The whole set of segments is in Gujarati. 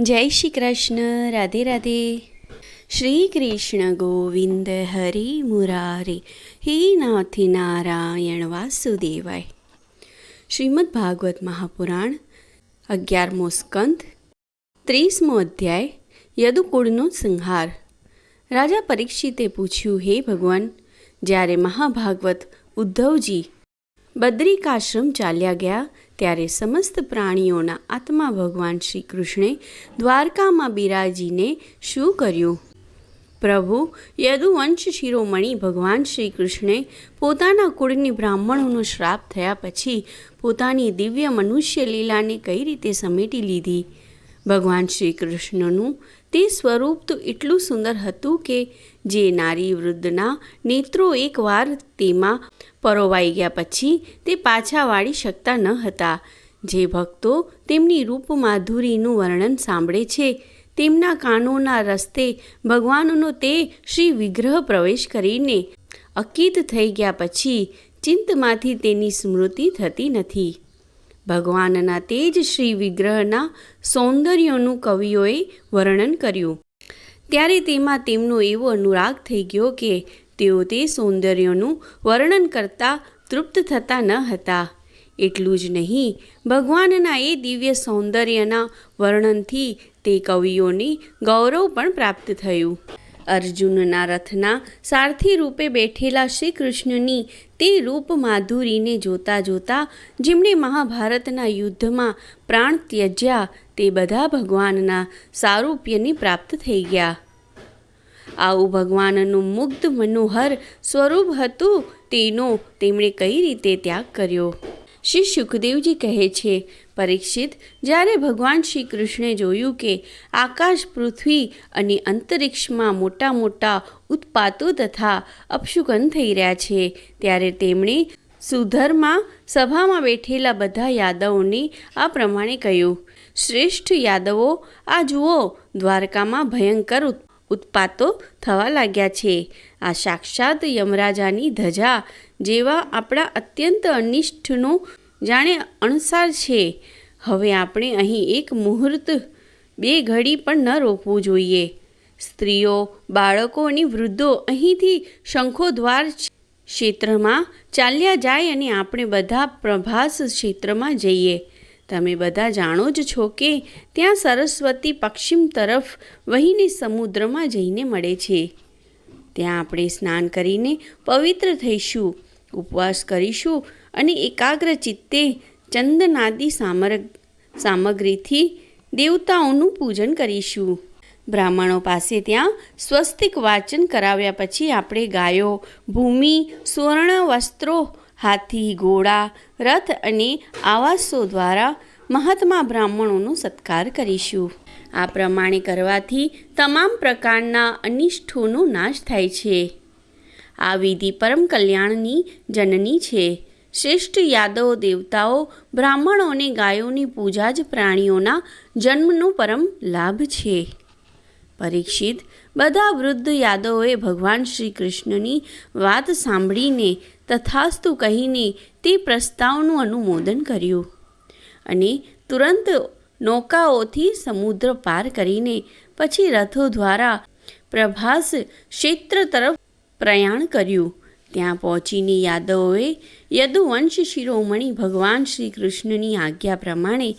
જય શ્રી કૃષ્ણ, રાધે રાધે. શ્રી કૃષ્ણ ગોવિંદ હરિ મુરારે, હે નાથી નારાયણ વાસુદેવાય. શ્રીમદ ભાગવત મહાપુરાણ, અગિયારમો સ્કંદ, ત્રીસમો અધ્યાય, યદુકુળનો સંહાર. રાજા પરીક્ષિતે પૂછ્યું, હે ભગવાન, જ્યારે મહાભાગવત ઉદ્ધવજી બદ્રિકાશ્રમ ચાલ્યા ગયા ત્યારે સમસ્ત પ્રાણીઓના આત્મા ભગવાન શ્રી કૃષ્ણે દ્વારકામાં બિરાજીને શું કર્યું? પ્રભુ, યદુવંશ શિરોમણી ભગવાન શ્રી કૃષ્ણે પોતાના કુળની બ્રાહ્મણોનો શ્રાપ થયા પછી પોતાની દિવ્ય મનુષ્ય લીલાને કઈ રીતે સમેટી લીધી? ભગવાન શ્રી કૃષ્ણનું તે સ્વરૂપ તો એટલું સુંદર હતું કે જે નારી વૃદ્ધના નેત્રો એકવાર તેમાં પરોવાઈ ગયા પછી તે પાછા વાળી શકતા ન હતા. જે ભક્તો તેમની રૂપ માધુરીનું વર્ણન સાંભળે છે, તેમના કાનોના રસ્તે ભગવાનનો તે શ્રી વિગ્રહ પ્રવેશ કરીને અકિત થઈ ગયા પછી ચિંતમાંથી તેની સ્મૃતિ થતી નથી. ભગવાનના તે જ શ્રી વિગ્રહના સૌંદર્યનું કવિઓએ વર્ણન કર્યું. ત્યારે તેમાં તેમનો એવો અનુરાગ થઈ ગયો કે તેઓ તે સૌંદર્યનું વર્ણન કરતા તૃપ્ત થતા ન હતા. એટલું જ નહીં, ભગવાનના એ દિવ્ય સૌંદર્યના વર્ણનથી તે કવિઓની ગૌરવ પણ પ્રાપ્ત થયું. અર્જુનના રથના સારથી રૂપે બેઠેલા શ્રી કૃષ્ણની તે રૂપ માધુરીને જોતા જોતા જેમણે મહાભારતના યુદ્ધમાં પ્રાણ ત્યજ્યા તે બધા ભગવાનના સારૂપ્યની પ્રાપ્ત થઈ ગયા. આવું ભગવાનનું મુગ્ધ મનોહર સ્વરૂપ હતું તેનો તેમણે કઈ રીતે ત્યાગ કર્યો? શ્રી સુખદેવજી કહે છે, પરીક્ષિત, જ્યારે ભગવાન શ્રી કૃષ્ણે જોયું કે આકાશ પૃથ્વી અને અંતરિક્ષમાં મોટા મોટા ઉત્પાતો તથા અપશુકન થઈ રહ્યા છે, ત્યારે તેમણે સુધરમાં સભામાં બેઠેલા બધા યાદવોને આ પ્રમાણે કહ્યું, શ્રેષ્ઠ યાદવો, આ જુઓ, દ્વારકામાં ભયંકર ઉત્પાતો થવા લાગ્યા છે. આ સાક્ષાત યમરાજાની ધજા જેવા આપણા અત્યંત અનિષ્ટનો જાણે અણસાર છે. હવે આપણે અહીં એક મુહૂર્ત, બે ઘડી પણ ન રોકવું જોઈએ. સ્ત્રીઓ, બાળકો અને વૃદ્ધો અહીંથી શંખો દ્વાર ક્ષેત્રમાં ચાલ્યા જાય અને આપણે બધા પ્રભાસ ક્ષેત્રમાં જઈએ. તમે બધા જાણો જ છો કે ત્યાં સરસ્વતી પશ્ચિમ તરફ વહીને સમુદ્રમાં જઈને મળે છે. ત્યાં આપણે સ્નાન કરીને પવિત્ર થઈશું, ઉપવાસ કરીશું અને એકાગ્ર ચિત્તે ચંદનાદી સામર સામગ્રીથી દેવતાઓનું પૂજન કરીશું. બ્રાહ્મણો પાસે ત્યાં સ્વસ્તિક વાચન કરાવ્યા પછી આપણે ગાયો, ભૂમિ, સુવર્ણ વસ્ત્રો, હાથી, ઘોડા, રથ અને આવાસો દ્વારા મહાત્મા બ્રાહ્મણોનો સત્કાર કરીશું. આ પ્રમાણે કરવાથી તમામ પ્રકારના અનિષ્ઠોનો નાશ થાય છે. આ વિધિ પરમ કલ્યાણની જનની છે. શ્રેષ્ઠ યાદવ દેવતાઓ બ્રાહ્મણોને ગાયોની પૂજા જ પ્રાણીઓના જન્મનો પરમ લાભ છે. પરીક્ષિત બધા વૃદ્ધ યાદવોએ ભગવાન શ્રી કૃષ્ણની વાત સાંભળીને તથાસ્તુ કહીને તે પ્રસ્તાવનું અનુમોદન કર્યું અને તુરંત નૌકાઓથી સમુદ્ર પાર કરીને પછી રથો દ્વારા પ્રભાસ ક્ષેત્ર તરફ પ્રયાણ કર્યું. ત્યાં પહોંચીને યાદવોએ યદુવંશ શિરોમણી ભગવાન શ્રી કૃષ્ણની આજ્ઞા પ્રમાણે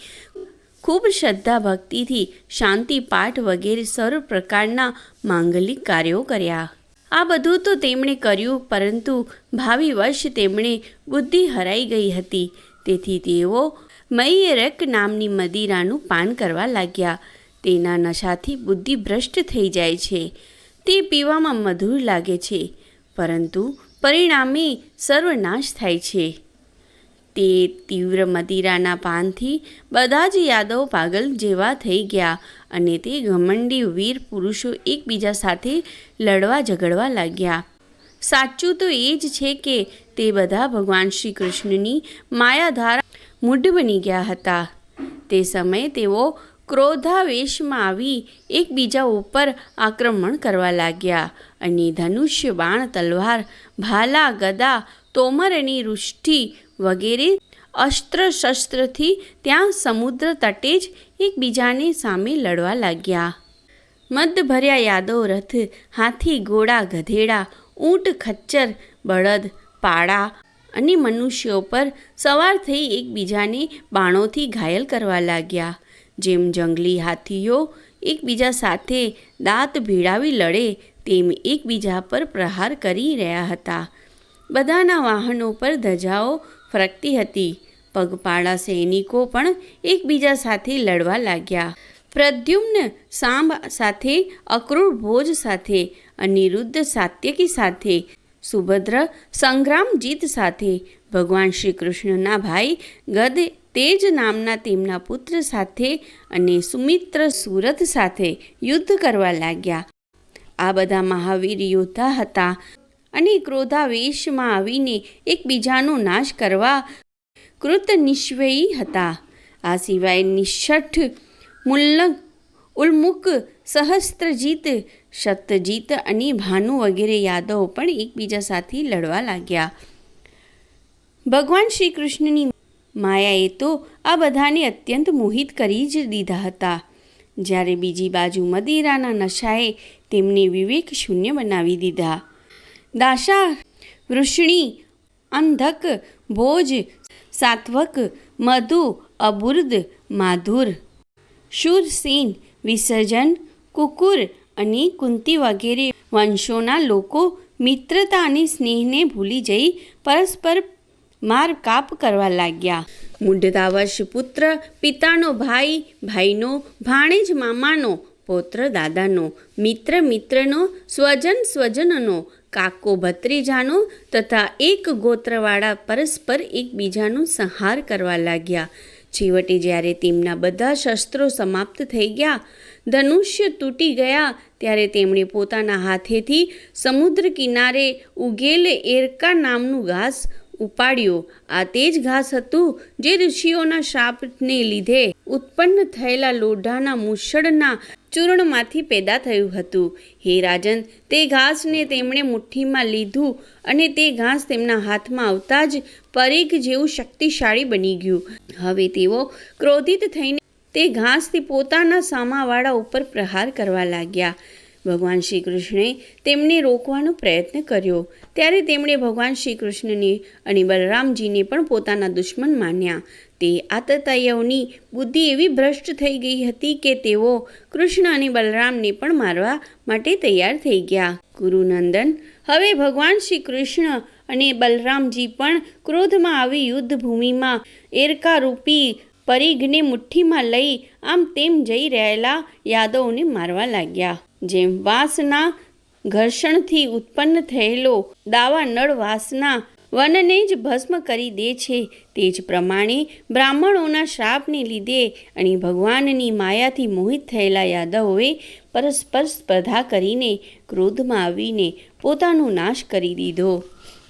ખૂબ શ્રદ્ધા ભક્તિથી શાંતિ પાઠ વગેરે સર્વ પ્રકારના માંગલિક કાર્યો કર્યા. આ બધું તો તેમણે કર્યું, પરંતુ ભાવિ વર્ષ તેમણે બુદ્ધિ હરાઈ ગઈ હતી. તેથી તેઓ મૈયરક નામની મદિરાનું પાન કરવા લાગ્યા. તેના નશાથી બુદ્ધિ ભ્રષ્ટ થઈ જાય છે. તે પીવામાં મધુર લાગે છે. પરંતુ પરિણામે સર્વનાશ થાય છે. તે તીવ્ર મદિરાના પાનથી બધા જ યાદવ પાગલ જેવા થઈ ગયા અને તે ઘમંડી વીર પુરુષો એકબીજા સાથે લડવા ઝઘડવા લાગ્યા. સાચું તો એ જ છે કે તે બધા ભગવાન શ્રી કૃષ્ણની માયાધારા મૂઢ બની ગયા હતા. તે સમયે તેઓ ક્રોધાવેશમાં આવી એકબીજા ઉપર આક્રમણ કરવા લાગ્યા. અને ધનુષ્ય, બાણ, તલવાર, ભાલા, ગદા તોમરની રૂષ્ટિ વગેરે અસ્ત્ર શસ્ત્રથી ત્યાં સમુદ્ર તટે જ એકબીજાની સામે લડવા લાગ્યા. મદભર્યા યાદવ, રથ, હાથી, ઘોડા, ગધેડા, ઊંટ, ખચ્ચર, બળદ પાડા અને મનુષ્યો પર સવાર થઈ એકબીજાને બાણોથી ઘાયલ કરવા લાગ્યા. જેમ જંગલી હાથીઓ એકબીજા સાથે દાંત ભીડાવી લડે, તેમ એકબીજા પર પ્રહાર કરી રહ્યા હતા. બધાના વાહનો પર ધજાઓ ફરકતી હતી. પગપાળા સૈનિકો પણ એકબીજા સાથે લડવા લાગ્યા. પ્રદ્યુમ્ન સાંભ સાથે, અક્રૂર ભોજ સાથે, અનિરુદ્ધ સાત્યકી સાથે સુભદ્ર સંગ્રામજીત સાથે ભગવાન શ્રી કૃષ્ણના ભાઈ ગદ તેજ નામના તેમના પુત્ર સાથે અને સુમિત્ર સુરત સાથે યુદ્ધ કરવા લાગ્યા. આ બધા મહાવીર યોદ્ધા હતા અને ક્રોધાવેશમાં આવીને એકબીજાનો નાશ કરવા કૃત નિશ્વયી હતા. આ સિવાય નિષ્ઠ મુલ્લક ઉલ્મુક સહસ્ત્રજીત સત્યજીત અને ભાનુ વગેરે યાદવો પણ એકબીજા સાથે લડવા લાગ્યા. ભગવાન શ્રી કૃષ્ણની માયાએ તો આ બધાને અત્યંત મોહિત કરી જ દીધા હતા. જ્યારે બીજી બાજુ મદિરાના નશાએ તેમને વિવેક શૂન્ય બનાવી દીધા. દાશા, વૃષ્ણી, અંધક, ભોજ, સાત્વક, મધુ, અબુર્દ, માધુર, શૂરસેન, વિસર્જન, કુકુર અને કુંતી વગેરે વંશોના લોકો મિત્રતા અને સ્નેહને ભૂલી જઈ પરસ્પર માર કાપ કરવા લાગ્યા. મૂઢતાવશ પુત્ર, પિતાનો ભાઈ, ભાઈનો, ભાણેજ મામાનો, પૌત્ર દાદાનો, મિત્ર મિત્રનો, સ્વજન સ્વજનનો, કાકો ભત્રીજાનો તથા એક ગોત્રવાળા પરસ્પર એકબીજાનો સંહાર કરવા લાગ્યા. છેવટે જ્યારે તેમના બધા શસ્ત્રો સમાપ્ત થઈ ગયા, ધનુષ્ય તૂટી ગયા, ત્યારે તેમણે પોતાના હાથેથી સમુદ્ર કિનારે ઉગેલ એરકા નામનું ઘાસ ઉપાડ્યો. આ તે જ ઘાસ હતું જે ઋષિઓના શાપને લીધે ઉત્પન્ન થયેલા લોઢાના મૂછડના ચૂર્ણમાંથી પેદા થયું હતું. હે રાજન, તે ઘાસને તેમણે મુઠ્ઠીમાં લીધું અને તે ઘાસ તેમના હાથમાં આવતા જ પરીખ જેવું શક્તિશાળી બની ગયું. હવે તેઓ ક્રોધિત થઈને તે ઘાસથી પોતાના સામાવાળા ઉપર પ્રહાર કરવા લાગ્યા. ભગવાન શ્રી કૃષ્ણે તેમને રોકવાનો પ્રયત્ન કર્યો. ત્યારે તેમણે ભગવાન શ્રી કૃષ્ણને અને બલરામજીને પણ પોતાના દુશ્મન માન્યા. તે આતતાયવની બુદ્ધિ એવી ભ્રષ્ટ થઈ ગઈ હતી કે તેઓ કૃષ્ણ અને બલરામને પણ મારવા માટે તૈયાર થઈ ગયા. ગુરુનંદન હવે ભગવાન શ્રી કૃષ્ણ અને બલરામજી પણ ક્રોધમાં આવી યુદ્ધભૂમિમાં એરકારૂપી એરકા પરિઘને મુઠ્ઠીમાં લઈ આમ તેમ જઈ રહેલા યાદવોને મારવા લાગ્યા. જેમ વાસના ઘર્ષણથી ઉત્પન્ન થયેલો દાવા નળ વાસના વનને જ ભસ્મ કરી દે છે. તે જ પ્રમાણે બ્રાહ્મણોના શ્રાપને લીધે અને ભગવાનની માયાથી મોહિત થયેલા યાદવોએ પરસ્પર સ્પર્ધા કરીને ક્રોધમાં આવીને પોતાનો નાશ કરી દીધો.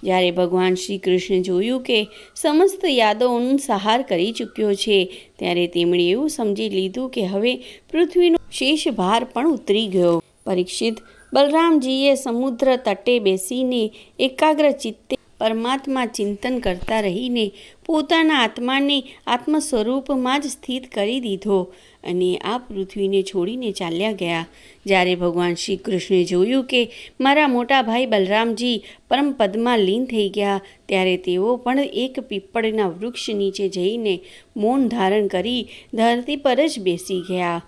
જ્યારે ભગવાન શ્રી કૃષ્ણ જોયું કે સમસ્ત યાદવોનું સહાર કરી ચૂક્યો છે, ત્યારે તેમણે એવું સમજી લીધું કે હવે પૃથ્વીનો શેષ ભાર પણ ઉતરી ગયો. પરીક્ષિત બલરામજીએ સમુદ્ર તટે બેસીને એકાગ્ર ચિત્તે પરમાત્મા ચિંતન કરતા રહીને પોતાના આત્માને આત્મ સ્વરૂપમાં જ સ્થિત કરી દીધો અને આ પૃથ્વીને છોડીને ચાલ્યા ગયા. જ્યારે ભગવાન શ્રી કૃષ્ણે જોયું કે મારા મોટા ભાઈ બલરામજી પરમ પદમાં લીન થઈ ગયા, ત્યારે તેઓ પણ એક પીપળના વૃક્ષ નીચે જઈને મૌન ધારણ કરી ધરતી પર જ બેસી ગયા.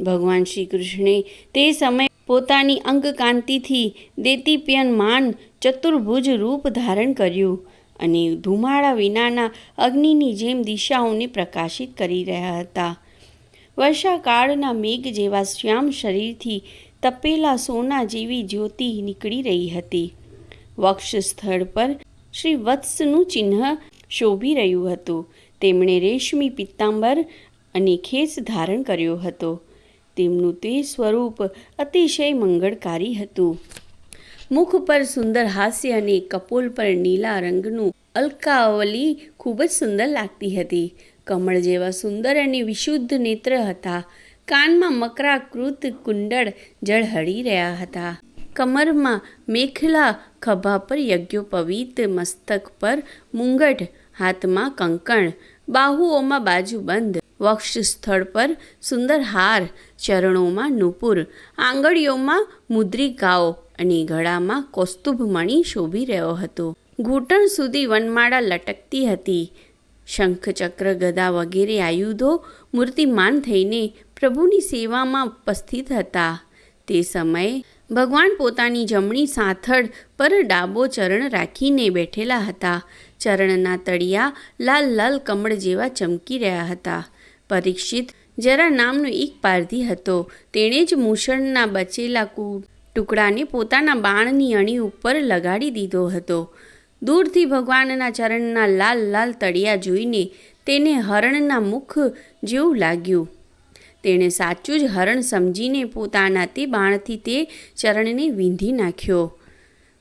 ભગવાન શ્રી કૃષ્ણે તે સમય પોતાની અંગકાંતિથી દેતીપ્યમાન ચતુર્ભુજ રૂપ ધારણ કર્યું અને ધુમાડા વિનાના અગ્નિની જેમ દિશાઓને પ્રકાશિત કરી રહ્યા હતા. વર્ષાકાળના મેઘ જેવા શ્યામ શરીરથી તપેલા સોના જેવી જ્યોતિ નીકળી રહી હતી. વક્ષ સ્થળ પર શ્રી વત્સનું ચિહ્ન શોભી રહ્યું હતું. તેમણે રેશમી પિત્તાંબર અને ખેસ ધારણ કર્યો હતો. તેમનું તે સ્વરૂપ અતિશય મંગળકારી હતું. મુખ પર સુંદર હાસ્ય અને કપોલ પર નીલા રંગનું અલકાવલી ખૂબ જ સુંદર લાગતી હતી. કમળ જેવા સુંદર અને વિશુદ્ધ નેત્ર હતા. કાનમાં મકરાકૃત કુંડળ જળહળી રહ્યા હતા. કમરમાં મેખલા ખભા પર યજ્ઞોપવિત મસ્તક પર મુંગટ, હાથમાં કંકણ, બાહુઓમાં બાજુબંધ વક્ષ સ્થળ પર સુંદર હાર ચરણોમાં નુપુર, આંગળીઓમાં મુદ્રિકાઓ અને ગળામાં કૌસ્તુભમણી શોભી રહ્યો હતો. ઘૂંટણ સુધી વનમાળા લટકતી હતી. શંખ ચક્ર ગદા વગેરે આયુધો મૂર્તિમાન થઈને પ્રભુની સેવામાં ઉપસ્થિત હતા. તે સમયે ભગવાન પોતાની જમણી સાથળ પર ડાબો ચરણ રાખીને બેઠેલા હતા. ચરણના તળિયા લાલ લાલ કમળ જેવા ચમકી રહ્યા હતા. પરીક્ષિત. જરા નામનો એક પારધી હતો. તેણે જ મૂષણના બચેલા કુ ટુકડાને પોતાના બાણની અણી ઉપર લગાડી દીધો હતો. દૂરથી ભગવાનના ચરણના લાલ લાલ તળિયા જોઈને તેને હરણના મુખ જેવું લાગ્યું. તેણે સાચું જ હરણ સમજીને પોતાના તે બાણથી તે ચરણને વીંધી નાખ્યો.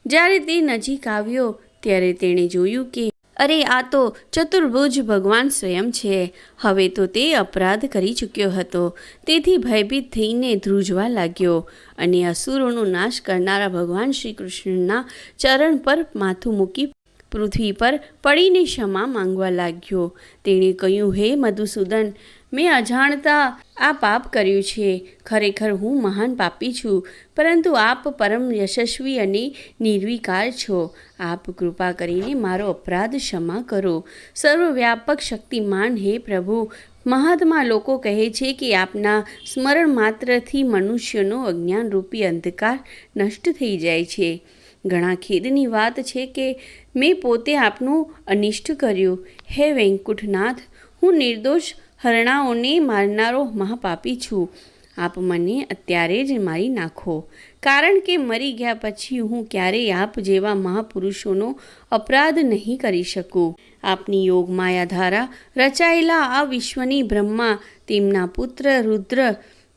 જ્યારે તે નજીક આવ્યો, ત્યારે તેણે જોયું કે અરે, આ તો ચતુર્ભુજ ભગવાન સ્વયં છે. હવે તો તે અપરાધ કરી ચૂક્યો હતો. તેથી ભયભીત થઈને ધ્રુજવા લાગ્યો અને અસુરોનો નાશ કરનારા ભગવાન શ્રી કૃષ્ણના ચરણ પર માથું મૂકી પૃથ્વી પર પડીને ક્ષમા માંગવા લાગ્યો. તેણે કહ્યું, હે મધુસૂદન મેં અજાણતા આ પાપ કર્યું છે. ખરેખર હું મહાન પાપી છું, પરંતુ આપ પરમ યશસ્વી અને નિર્વિકાર છો. આપ કૃપા કરીને મારો અપરાધ ક્ષમા કરો. સર્વવ્યાપક શક્તિમાન હે પ્રભુ. મહાત્મા લોકો કહે છે કે આપના સ્મરણ માત્રથી મનુષ્યનો અજ્ઞાનરૂપી અંધકાર નષ્ટ થઈ જાય છે. ઘણા ખેદની વાત છે કે મેં પોતે આપનું અનિષ્ટ કર્યું. હે વેંકુઠનાથ હું નિર્દોષ હરણાઓને મારનારો મહાપાપી છું. આપ મને અત્યારે જ મારી નાખો. કારણ કે મરી ગયા પછી હું ક્યારેય આપ જેવા મહાપુરુષોનો અપરાધ નહીં કરી શકું. આપની યોગમાયા ધારા રચાયેલા આ વિશ્વની બ્રહ્મા, તેમના પુત્ર રુદ્ર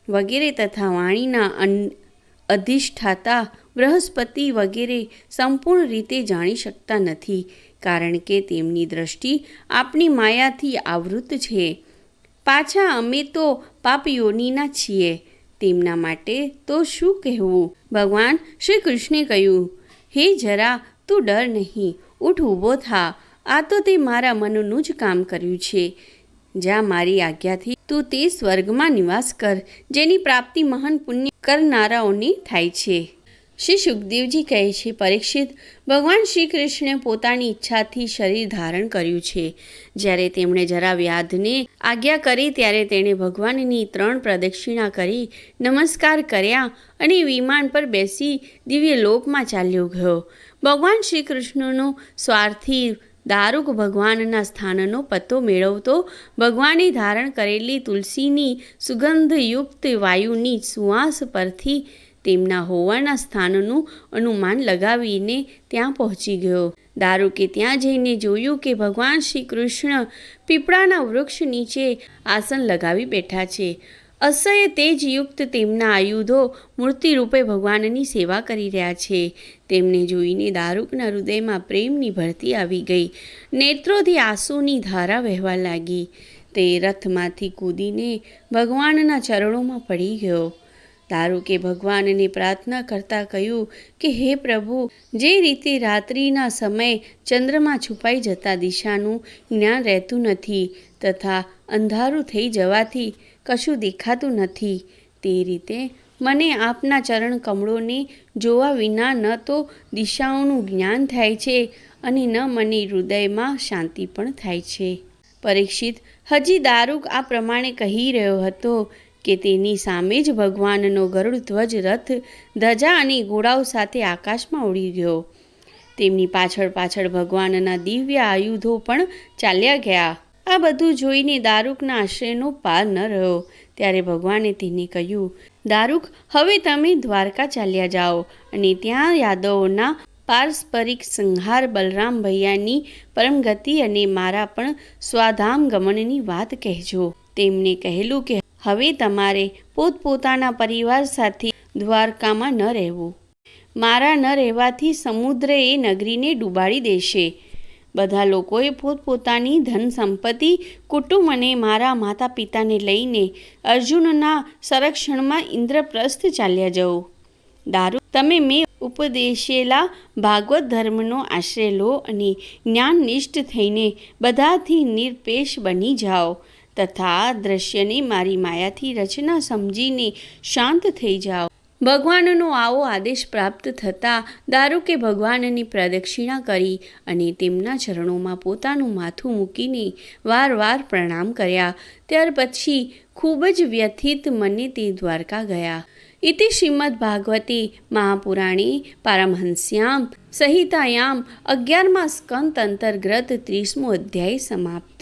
વગેરે તથા વાણીના અન, અધિષ્ઠાતા બૃહસ્પતિ વગેરે સંપૂર્ણ રીતે જાણી શકતા નથી. કારણ કે તેમની દ્રષ્ટિ આપની માયાથી આવૃત છે. પાછા અમે તો પાપયોનીના છીએ. તેમના માટે તો શું કહેવું? ભગવાન શ્રી કૃષ્ણે કહ્યું, હે જરા, તું ડર નહીં. ઉઠ, ઊભો થા. આ તો તે મારા મનનું જ કામ કર્યું છે. જ્યાં મારી આજ્ઞાથી તું તે સ્વર્ગમાં નિવાસ કર, જેની પ્રાપ્તિ મહાન પુણ્ય કરનારાઓને થાય છે. શ્રી સુખદેવજી કહે છે, પરીક્ષિત ભગવાન શ્રી કૃષ્ણે પોતાની ઈચ્છાથી શરીર ધારણ કર્યું છે. જ્યારે તેમણે જરા વ્યાધને આજ્ઞા કરી, ત્યારે તેણે ભગવાનની ત્રણ પ્રદક્ષિણા કરી, નમસ્કાર કર્યા અને વિમાન પર બેસી દિવ્ય લોકમાં ચાલ્યો ગયો. ભગવાન શ્રી કૃષ્ણનો સ્વાર્થી દારૂક ભગવાનના સ્થાનનો પત્તો મેળવતો ભગવાને ધારણ કરેલી તુલસીની સુગંધયુક્ત વાયુની સુવાસ પરથી તેમના હોવાના સ્થાનનું અનુમાન લગાવીને ત્યાં પહોંચી ગયો. દારૂકે ત્યાં જઈને જોયું કે ભગવાન શ્રી કૃષ્ણ પીપળાના વૃક્ષ નીચે આસન લગાવી બેઠા છે. અસહ્ય તેજયુક્ત તેમના આયુધો મૂર્તિરૂપે ભગવાનની સેવા કરી રહ્યા છે. તેમને જોઈને દારૂકના હૃદયમાં પ્રેમની ભરતી આવી ગઈ. નેત્રોથી આંસુની ધારા વહેવા લાગી. તે રથમાંથી કૂદીને ભગવાનના ચરણોમાં પડી ગયો. દારૂકે ભગવાનને પ્રાર્થના કરતાં કહ્યું કે, હે પ્રભુ, જે રીતે રાત્રિના સમયે ચંદ્રમાં છુપાઈ જતા દિશાનું જ્ઞાન રહેતું નથી તથા અંધારું થઈ જવાથી કશું દેખાતું નથી, તે રીતે મને આપના ચરણ કમળોને જોવા વિના ન તો દિશાઓનું જ્ઞાન થાય છે અને ન મને હૃદયમાં શાંતિ પણ થાય છે. પરીક્ષિત હજી દારૂક આ પ્રમાણે કહી રહ્યો હતો કે તેની સામે જ ભગવાનનો ગરુડ ધ્વજ, રથ, ધજા અને ઘોડાઓ સાથે આકાશમાં ઉડી ગયો. તેમની પાછળ પાછળ ભગવાનના દિવ્ય આયુધો પણ ચાલ્યા ગયા. આ બધું જોઈને દારૂકના આશ્રયનો પાર ન રહ્યો. ત્યારે ભગવાને તેને કહ્યું, દારૂક, હવે તમે દ્વારકા ચાલ્યા જાઓ અને ત્યાં યાદવોના પારસ્પરિક સંહાર બલરામ ભૈયાની પરમગતિ અને મારા પણ સ્વાધામ ગમનની વાત કહેજો. તેમણે કહેલું કે હવે તમારે પોતપોતાના પરિવાર સાથે દ્વારકામાં ન રહેવું. મારા ન રહેવાથી સમુદ્ર એ નગરીને ડૂબાડી દેશે. બધા લોકોએ પોતપોતાની ધન સંપત્તિ, કુટુંબ અને મારા માતા પિતાને લઈને અર્જુનના સંરક્ષણમાં ઇન્દ્રપ્રસ્થ ચાલ્યા જવું દારૂ તમે મેં ઉપદેશેલા ભાગવત ધર્મનો આશ્રય લો અને જ્ઞાનનિષ્ઠ થઈને બધાથી નિરપેશ બની જાઓ. તથા દ્રશ્યની મારી માયાથી રચના સમજીને શાંત થઈ જાઓ. ભગવાનનો આવો આદેશ પ્રાપ્ત થતાં દારૂકે ભગવાનની પ્રદક્ષિણા કરી અને તેમના ચરણોમાં પોતાનું માથું મૂકીને વારવાર પ્રણામ કર્યા, ત્યાર પછી ખૂબ જ વ્યથિત મને તે દ્વારકા ગયા. ઇતિ શ્રીમદ ભાગવતે મહાપુરાણે પારમહંસ્યામ સહિતાયામ અગિયારમાં સ્કંત અંતર્ગત ત્રીસમો અધ્યાય સમાપ્ત.